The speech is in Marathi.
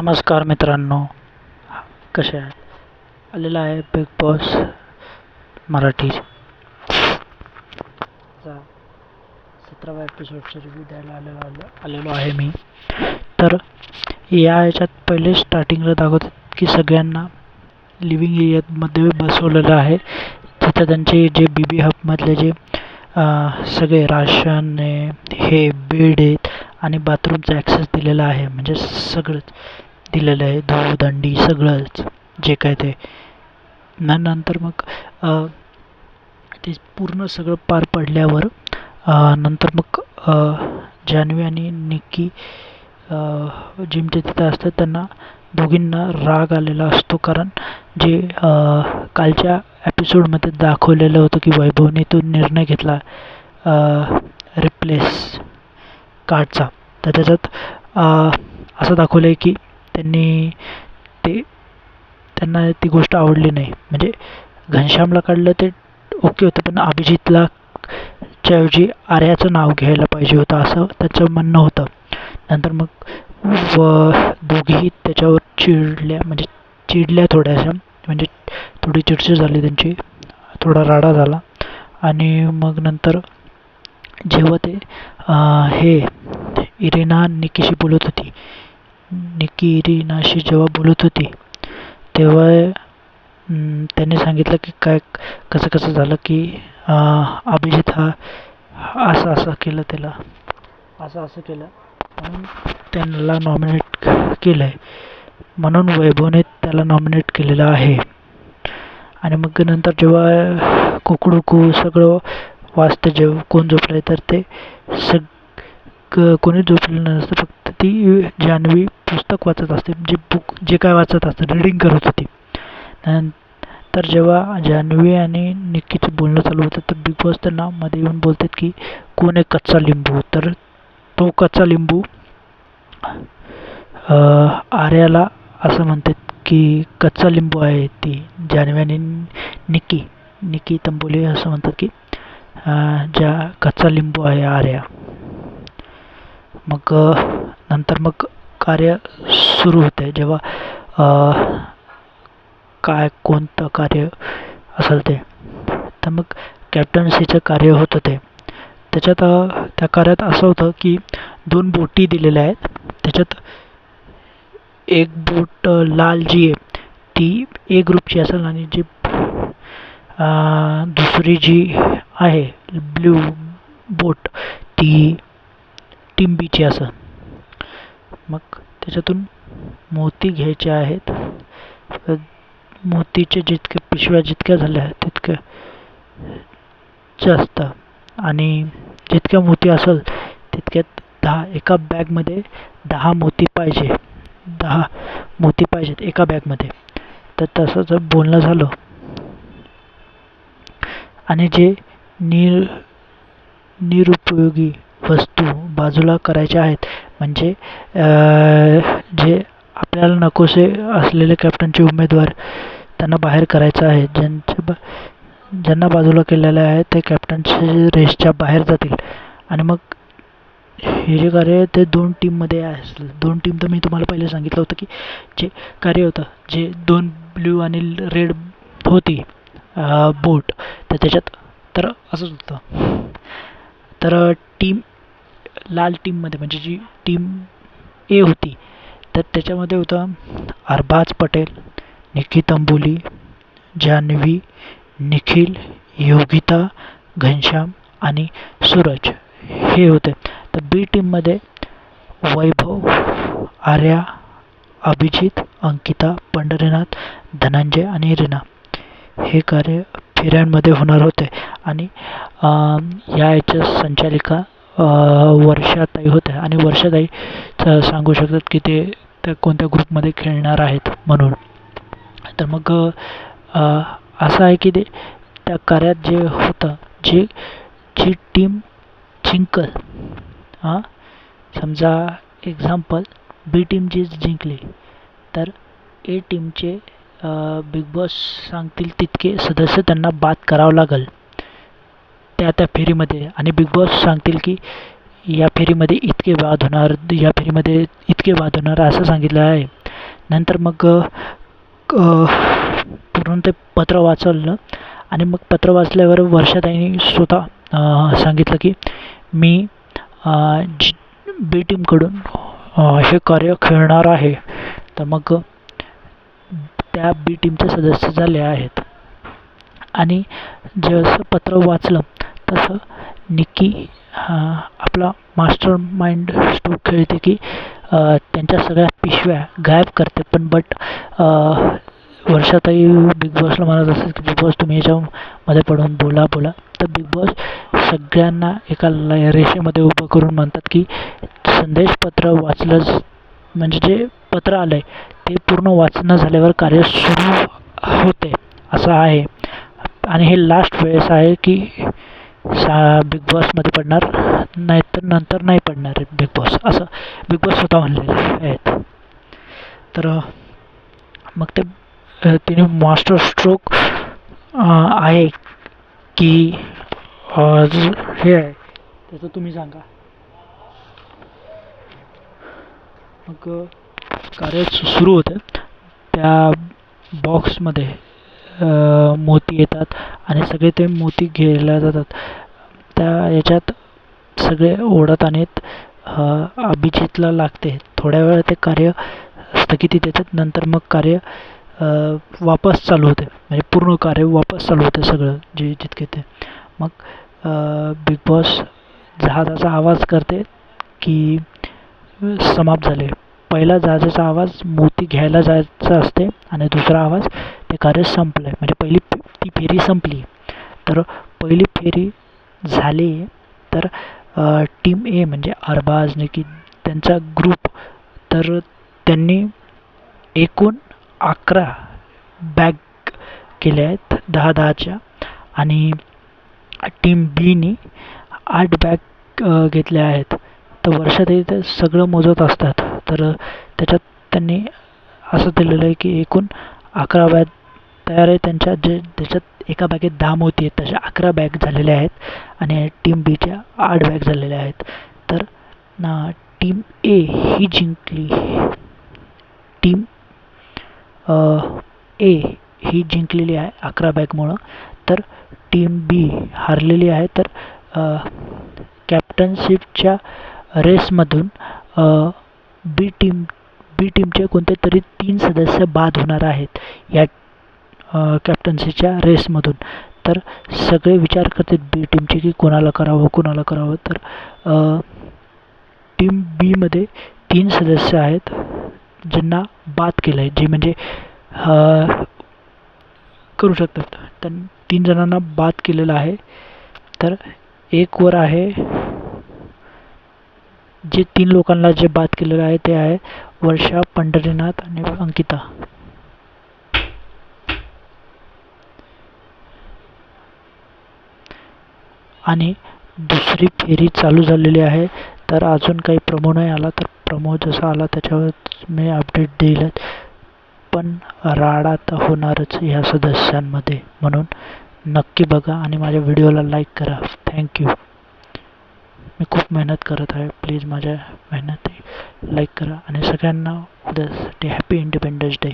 नमस्कार मित्रांनो. कसे आहे आलेला आहे बिग बॉस मराठी. सतरावा एपिसोडचा रिव्ह्यू द्यायला आलेलो आलो आलेलो आहे मी. तर या याच्यात पहिले स्टार्टिंगला दाखवतात की सगळ्यांना लिव्हिंग एरियामध्ये बसवलेलं आहे. तिथं त्यांचे जे बी बी हबमधले जे सगळे राशन हे बेड आहेत आणि बाथरूमचा ॲक्सेस दिलेला आहे. म्हणजे सगळंच. दिलेलं आहे धूळदंडी सगळंच जे काय ते. नंतर मग ते पूर्ण सगळं पार पडल्यावर नंतर मग जान्हवी आणि निक्की जिमच्या तिथं असतात त्यांना दोघींना राग आलेला असतो. कारण जे कालच्या एपिसोडमध्ये दाखवलेलं होतं की वैभवने तो निर्णय घेतला रिप्लेस कार्डचा तर त्याच्यात असं दाखवलं आहे की त्यांनी ते त्यांना ती गोष्ट आवडली नाही. म्हणजे घनश्यामला काढलं ते ओके होतं पण अभिजितला च्याऐवजी आर्याचं नाव घ्यायला पाहिजे होतं असं त्याचं म्हणणं होतं. नंतर मग व दोघीही त्याच्यावर चिडल्या म्हणजे चिडल्या थोड्याशा म्हणजे थोडी चिडचिड झाली त्यांची थोडा राडा झाला. आणि मग नंतर जेव्हा ते हे इरिना निकीशी बोलत होती निकी इरिनाशी जेव्हा बोलत होती तेव्हा त्यांनी सांगितलं की काय कसं कसं झालं की अभिजित हा असं असं केलं त्याला असं असं केलं. म्हणून त्यांना नॉमिनेट केलं आहे म्हणून वैभवने त्याला नॉमिनेट केलेलं आहे. आणि मग नंतर जेव्हा कुकडुकू सगळं वाचतं जेव्हा कोण झोपलं आहे तर ते सग कोणी झोपलेलं नसतं फक्त ती जान्हवी पुस्तक वाचत असते म्हणजे जे बुक जे काय वाचत असतं रीडिंग करत होती. तर जेव्हा जान्हवी आणि निक्कीचं बोलणं चालू होतं तर बिग बॉस त्यांना मध्ये येऊन बोलतात की कोण आहे कच्चा लिंबू? तर तो कच्चा लिंबू आर्याला असं म्हणतात की कच्चा लिंबू आहे ती. जान्हवी आणि निक्की निक्की तंबोली असं म्हणतात की ज्या कच्चा लिंबू आहे आर्या. मग नंतर मग कार्य सुरू होते. जेव्हा काय कोणतं कार्य असेल ते. तर मग कॅप्टन्सीचं कार्य होतं ते त्याच्यात त्या कार्यात असं होतं की दोन बोटी दिलेल्या आहेत. त्याच्यात एक बोट लाल जी आहे ती ए ग्रुपची असेल आणि जी दुसरी जी आहे ब्ल्यू बोट ती टीम बीची असेल. मग त्याच्यातून मोती घ्यायचे आहेत. मोतीच्या जितक्या पिशव्या जितक्या झाल्या तितक्या जास्त. आणि जितक्या मोती असेल तितक्यात दहा एका बॅगमध्ये दहा मोती पाहिजे. दहा मोती पाहिजेत एका बॅगमध्ये. तर तसं जर बोलणं झालं आणि जे निर निरुपयोगी वस्तू बाजूला करायच्या आहेत म्हणजे जे आपल्याला नकोसे असलेले कॅप्टनचे उमेदवार त्यांना बाहेर करायचं आहे ज्यांच्या बा ज्यांना बाजूला केलेलं आहे ते कॅप्टनचे रेसच्या बाहेर जातील. आणि मग हे जे कार्य आहे ते दोन टीममध्ये असेल. दोन टीम तर मी तुम्हाला पहिले सांगितलं होतं की जे कार्य होतं जे दोन ब्ल्यू आणि रेड होती बोट तर त्याच्यात तर असंच होतं. तर टीम लाल टीममध्ये म्हणजे जी टीम ए होती तर त्याच्यामध्ये होतं अरबाज पटेल निकित अंबोली जान्हवी निखिल योगिता घनश्याम आणि सूरज हे होते. तर बी टीममध्ये वैभव आर्या अभिजित अंकिता पंढरीनाथ धनंजय आणि रीना हे कार्य फेऱ्यांमध्ये होणार होते. आणि या याच्या संचालिका वर्षाताई होत्या. आणि वर्षाताई सांगू शकतात की ते त्या कोणत्या ग्रुपमध्ये खेळणार आहेत म्हणून. तर मग असं आहे की ते त्या कार्यात जे होतं जे जी टीम जिंकल हां समजा एक्झाम्पल बी टीम जी जिंकली तर ए टीमचे बिग बॉस सांगतील तितके सदस्य त्यांना बाद करावं लागेल. त्या त्या फेरीमध्ये. आणि बिग बॉस सांगतील की या फेरीमध्ये इतके बाद होणार या फेरीमध्ये इतके बाद होणार असं सांगितलं आहे. नंतर मग पूर्ण ते पत्र वाचलं आणि मग पत्र वाचल्यावर वर्षाताईंनी स्वतः सांगितलं की मी जी बी टीमकडून हे कार्य खेळणार आहे. तर मग त्या बी टीमचे सदस्य झाले आहेत. आणि जसं पत्र वाचलं तसं निक्की हा आपला मास्टर माइंड स्ट्रोक खेळते की त्यांच्या सगळ्या पिशव्या गायब करते. पण बट वर्षाताई बिग बॉसला म्हणत असतात की बिग बॉस तुम्ही याच्यामध्ये पडून बोला बोला. तर बिग बॉस सगळ्यांना एका रेषेमध्ये उभं करून म्हणतात की संदेशपत्र वाचलंच म्हणजे जे पत्र आलं आहे ते पूर्ण वाचणं झाल्यावर कार्य सुरू होते. असं आहे. आणि हे लास्ट वेळेस आहे की सा बिग बॉसमध्ये पडणार नाही तर नंतर नाही पडणार बिग बॉस असं बिग बॉस स्वतः म्हणलेले आहेत तर मग ते तिने मास्टर स्ट्रोक आहे की हे आहे त्याचं तुम्ही सांगा. मग कार्य सुरू होते. त्या बॉक्समध्ये मोती येतात. आणि सगळे ते मोती घेरल्या जातात. त्या याच्यात सगळे ओढत आणत अभिजितला लागते. थोड्या वेळ ते कार्य स्थगिती देतात. नंतर मग कार्य वापस चालू होते. म्हणजे पूर्ण कार्य वापस चालू होते सगळं जे जितके ते. मग बिग बॉस जहाजाचा आवाज करते की समाप्त झाले. पहिला जहाजाचा आवाज मोती घ्यायला जायचा असते आणि दुसरा आवाज ते कार्य संपलं आहे म्हणजे पहिली ती फेरी संपली. तर पहिली फेरी झाली तर टीम ए म्हणजे अरबाज निकी त्यांचा ग्रुप तर त्यांनी एकूण अकरा बॅग केल्या आहेत दहा दहाच्या आणि टीम बीनी आठ बॅग घेतल्या आहेत. तर वर्षातही ते सगळं मोजत असतात. तर त्याच्यात त्यांनी असं दिलेलं आहे की एकूण अकरा बॅग तयार आहे. त्यांच्या जे त्याच्यात एका बॅगेत दहा मोती आहेत. तशा अकरा बॅग झालेल्या आहेत आणि टीम बीच्या आठ बॅग झालेल्या आहेत. तर ना टीम ए ही जिंकली. टीम ए ही जिंकलेली आहे अकरा बॅगमुळं. तर टीम बी हारलेली आहे. तर कॅप्टनशिपच्या रेसमधून बी टीम बी टीमचे कोणते तरी तीन सदस्य बाद होणार आहेत. या कॅप्टन्सीच्या रेसमधून तर सगळे विचार करतात बी टीमचे की कोणाला करावं कोणाला करावं. तर टीम बीमध्ये तीन सदस्य आहेत ज्यांना बाद केलं आहे जे म्हणजे करू शकतात. त्यां तीन जणांना बाद केलेलं आहे. तर एक वर आहे जे तीन लोकांना जे बाद केलेलं आहे ते आहे वर्षा पंढरीनाथ आणि अंकिता. आणि दुसरी फेरी चालू झालेली आहे. तर अजून काही प्रमो नाही आला तर प्रमो जसा आला त्याच्यावर मी अपडेट देईलच पण राडा तर होणारच ह्या सदस्यांमध्ये. म्हणून नक्की बघा आणि माझ्या व्हिडिओला लाईक करा. थँक्यू मी खूप मेहनत करत आहे. प्लीज माझ्या मेहनत लाईक करा. आणि सगळ्यांना उद्यासाठी हॅपी इंडिपेंडन्स डे